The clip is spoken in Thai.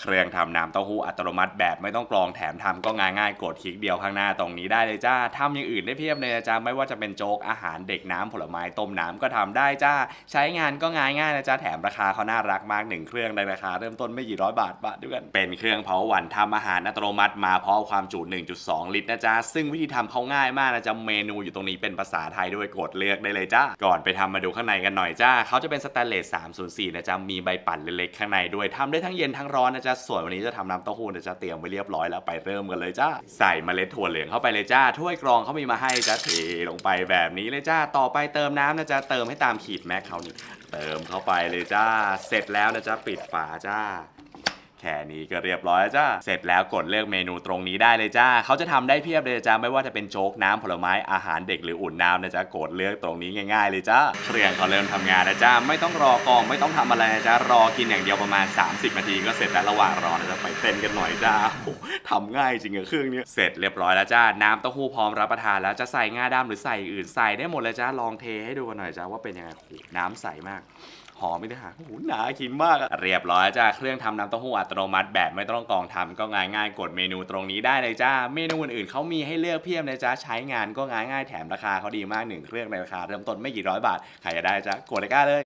เครื่องทำน้ำเต้าหู้อัตโนมัติแบบไม่ต้องกรองแถมทำก็ง่ายง่ายกดคลิกเดียวข้างหน้าตรงนี้ได้เลยจ้าทำอย่างอื่นได้เพียบเลยนะจ้าไม่ว่าจะเป็นโจ๊กอาหารเด็กน้ำผลไม้ต้มน้ำก็ทำได้จ้าใช้งานก็ง่ายง่ายนะจ้าแถมราคาเขาน่ารักมากหนึ่งเครื่องในราคาเริ่มต้นไม่กี่ร้อยบาทบาทด้วยกันเป็นเครื่องเผาหวานทำอาหารอัตโนมัติมาพร้อมความจุ 1.2 ลิตรนะจ๊ะซึ่งวิธีทำเขาง่ายมากนะจ๊ะเมนูอยู่ตรงนี้เป็นภาษาไทยด้วยกดเลือกได้เลยจ้าก่อนไปทำมาดูข้างในกันหน่อยจ้าเขาจะเป็นสแตนเลส304นะจ๊ะมีใบปั่นเล็กๆข้างในด้วยทำได้ทั้งเย็นทั้งร้อนนะจะส่วนวันนี้จะทำน้ำเต้าหู้นะจ๊ะเตรียมไว้เรียบร้อยแล้วไปเริ่มกันเลยจ้าใส่เมล็ดถั่วเหลืองเข้าไปเลยจ้าถ้วยกรองเขามีมาให้จ้าเทลงไปแบบนี้เลยจ้าต่อไปเติมน้ำนะจ๊ะเติมให้ตามขีดแม็กเขานี่เติมเข้าไปเลยจ้า เสร็จแล้วนะจ้าปิดฝาจ้า แค่นี้ก็เรียบร้อยแล้วจ้า เสร็จแล้วกดเลือกเมนูตรงนี้ได้เลยจ้า เขาจะทำได้เพียบเลยจ้า ไม่ว่าจะเป็นโจ๊กน้ำผลไม้อาหารเด็กหรืออุ่นน้ำนะจ๊ะกดเลือกตรงนี้ง่ายๆเลยจ้า เครื่องเขาเริ่มทำงานแล้วจ้า ไม่ต้องรอกองไม่ต้องทำอะไรนะจ้ารอกินอย่างเดียวประมาณ 30 นาทีก็เสร็จแล้วระหว่างรอนะจ๊ะไปเต้นกันหน่อยจ้าโอ้ทำง่ายจริงอะเครื่องนี้เสร็จเรียบร้อยแล้วจ้า น้ำเต้าหู้พร้อมรับประทานแล้วจะใส่งาดำหรือใส่อื่นใส่ได้หมดเลยจ้า ลองเทให้ดูกันหน่อยจ้าว่าเป็นยังไงโอ้โหน้ำใสมากหอมไม่ได้หาโอ้โหหนากินมากเรียบร้อยจ้าเครื่องทำน้ำเต้าหู้อัตตโนมัติแบบไม่ต้องกองทำก็ง่ายง่ายกดเมนูตรงนี้ได้เลยจ้า เมนูอื่นๆเขามีให้เลือกเพียบเลยจ้าใช้งานก็ง่ายง่ายแถมราคาเขาดีมากหนึ่งเครื่องในราคาเริ่มต้นไม่กี่ร้อยบาทใครจะได้จ้ากดเลยก้าเลย